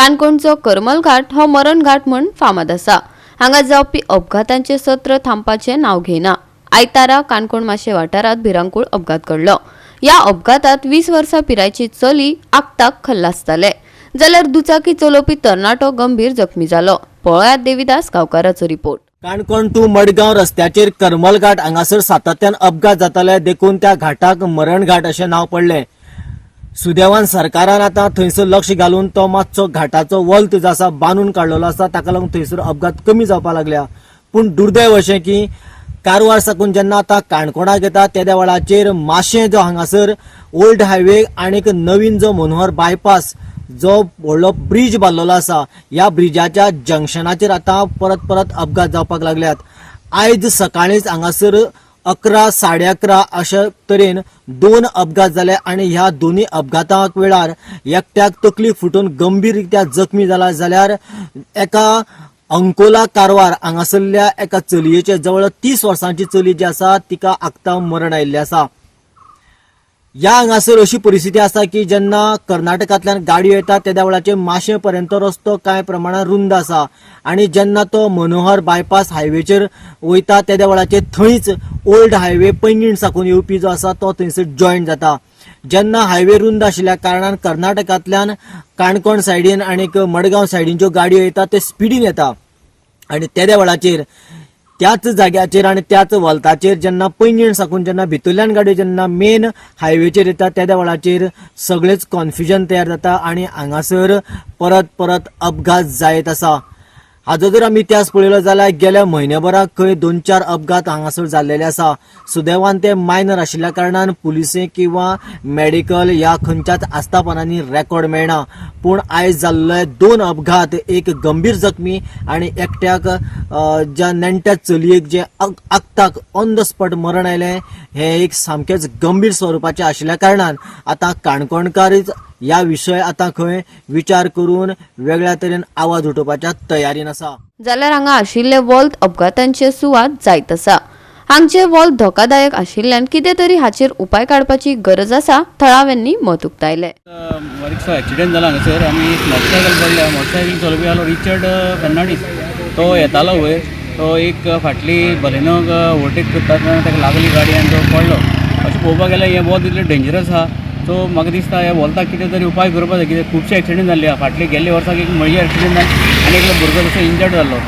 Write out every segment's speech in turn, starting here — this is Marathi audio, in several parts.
काणकोणचो करमल घाट हो मरण घाट म्हूण फामाद आसा हांगा जावपी अपघातांचे सत्र थांबपाचें नांव घेयना आयतारा काणकोण माशे वाठारांत भिरांकूळ अपघात घडलो. ह्या अपघातात वीस वर्सां पिरायची चली आगताक खल्लासताले. जाल्यार दुचाकी चलोवपी तरणाटो गंभीर जखमी जालो पळयात देविदास गांवकाराचो रिपोर्ट. काणकोण टू मडगांव रस्त्याचेर करमल घाट हांगासर सातत्यान अपघात जाताले देखून त्या घाटाक मरण घाट अशें नांव पडलें. सुदैवान सरकारान आतां थंयसर लक्ष घालून तो मातसो घाटाचो वल्त जो आसा बांदून काडलेलो आसा. ताका लागून थंयसर अपघात कमी जावपाक लागल्या. पूण दुर्दैव अशें की कारवार साकून जेन्ना आतां काणकोणाक येता त्या वेळाचेर माशें जो हांगासर ओल्ड हायवे आनीक नवीन जो मनोहर बायपास जो व्हडलो ब्रिज बांदलेलो आसा ह्या ब्रिजाच्या जंक्शनाचेर आतां परत परत अपघात जावपाक लागल्यात. आयज सकाळींच हांगासर अकरा साडे अकरा अशा तरेन दोन अपघात जाले आणि ह्या दोन्ही अपघातांक वेळार एकट्याक तकली फुटून गंभीर रित्या जखमी जाला जाल्यार एका अंकोला कारवार हांगासरल्या एका चलयेचे जवळ तीस वर्सांची चली जी आसा तिका आगता मरण आयिल्लें आसा. ह्या हांगासर अशी परिस्थिती आसा की जेन्ना कर्नाटकांतल्यान गाडयो येता त्या वेळाचेर माशे पर्यंत रस्तो कांय प्रमाणात रुंद आसा आणि जेन्ना तो मनोहर बायपास हायवेचेर वयता त्या वेळाचेर थंयच ओल्ड हायवे पैंगीण साकून येवपी जो आसा तो थंयसर जॉईन जाता. जेन्ना हायवे रुंद आशिल्ल्या कारणान कर्नाटकांतल्यान काणकोण सायडीन आनीक मडगांव सायडीन ज्यो गाडयो येता ते स्पिडीन येता. आणि त्या वेळाचेर त्याच जाग्याचेर आणि त्याच वलताचेर जेन्ना पैंगीण साकून जेन्ना भितरल्यान गाडयो जेन्ना मेन हायवेचेर येता त्या वेळाचेर सगळेच कॉन्फ्युजन तयार जाता आणि हांगासर परत परत अपघात जायत आसा. हाजो जर आमी इतिहास पळयलो जाल्यार गेल्या म्हयन्याभराक खंय दोन चार अपघात हांगासर जाल्लेले आसा सुदैवान ते मायनर आशिल्ल्या कारणान पुलिसे किंवा मेडिकल ह्या खंयच्याच आस्थापनांनी रेकॉर्ड मेळना. पूण आयज जाल्ले दोन अपघात एक गंभीर जखमी आणि एकट्याक ज्या नेणट्या चलयेक जे आगताक ऑन द स्पॉट मरण आयलें हे एक सामकेच गंभीर स्वरुपाचें आशिल्ल्या कारणान. आतां काणकोणकारीच ह्या विशय आतां खंय विचार करून वेगळ्या तरेन आवाज उठोवपाच्या तयारीन आसा. जाल्यार हांगा आशिल्ले वॉल्त अपघातांचे सुवात जायत आसा. हांगचे वॉल्त धोकादायक आशिल्ल्यान कितें तरी हाचेर उपाय काडपाची गरज आसा थळाव्यांनी मत उक्तायले. एक्सिडेंट जाला हांगासर आमी एक मोटरसायकल पडल्या. मोटरसायकल चलोवपी आलो. रिचर्ड फेर्नांडीस. तो येतालो वयर. तो एक फाटली बलेनोक ओवरटेक करता ताका लागली गाडी आनी तो पडलो. अशें पळोवपाक गेल्यार हें वॉल तितलें डेंजरस आहा. सो म्हाका दिसता ह्या वॉल्ताक कितें तरी उपाय करपाक जाय कित्याक खुबशे एक्सिडेंट जाल्ले आहा फाटले गेल्ले वर्साक एक मळी एक्सिडेंट जाले आनी एकलो भुरगो तसो इंजर्ड जाल्लो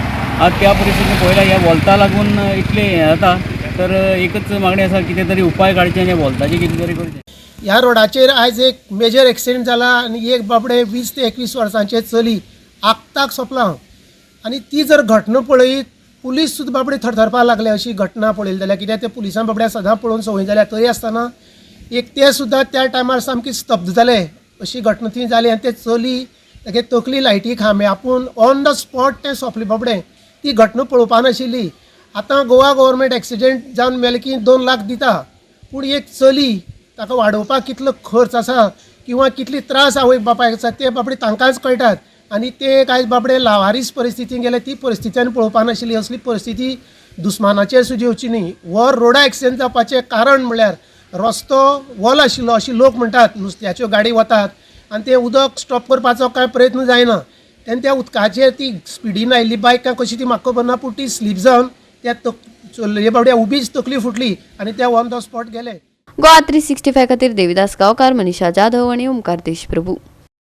आज त्या परिस्थितीन पळयल्यार ह्या वॉल्ता लागून इतलें हें जाता तर एकच मागणी आसा कितें तरी उपाय काडचे आनी ह्या वॉल्ताचें कितें तरी करचें ह्या रोडाचेर आयज एक मेजर एक्सिडेंट जाला आनी एक बाबडे वीस ते एकवीस वर्सांचे चली आगताक सोंपला आनी ती जर घटना पळयत पुलीस सुद्दां बाबडे थरथरपाक लागले अशी घटना पळयली जाल्यार कित्याक ते पुलिसां बाबड्या सदां पळोवन संवय जाल्या तरी आसतना एक ते सुद्दां त्या टायमार सामकी स्तब्ध जाले अशी घटना थंय जाली आनी ते चली तागे तकली लायटी खांबे. आपूण ऑन द स्पॉट ते सोंपले बाबडे. ती घटना पळोवपा नाशिल्ली. आतां गोवा गव्हर्मेंट एक्सिडेंट जावन मेले की दोन लाख दिता. पूण एक चली ताका वाडोवपाक कितलो खर्च आसा किंवा कितली त्रास आवय बापायक आसा ते बाबडे तांकांच कळटात. आनी ते आयज बाबडे लावारीस परिस्थितीन गेले ती परिस्थितीन पळोवपा नाशिल्ली. असली परिस्थिती दुस्मानाचेर सुद्दां येवची न्ही. वो रोडा एक्सिडेंट जावपाचें कारण म्हळ्यार रस्तो वॉल आशिल्लो अशी लोक म्हणटात नुस्त्याच्यो गाडी वतात. आनी तें उदक स्टॉप करपाचो कांय प्रयत्न जायना. तेन्ना त्या उदकाचेर ती स्पिडीन आयिल्ली बायक काय कशी ती म्हाका खबर ना पूण ती स्लीप जावन त्या तक चल्ले बाबड्या उबीच तकली फुटली आनी ते ऑन द स्पॉट गेले. गोवा थ्री सिक्स्टी फाय खातीर देविदास गांवकार मनीषा जाधव आनी ओमकार देशप्रभू.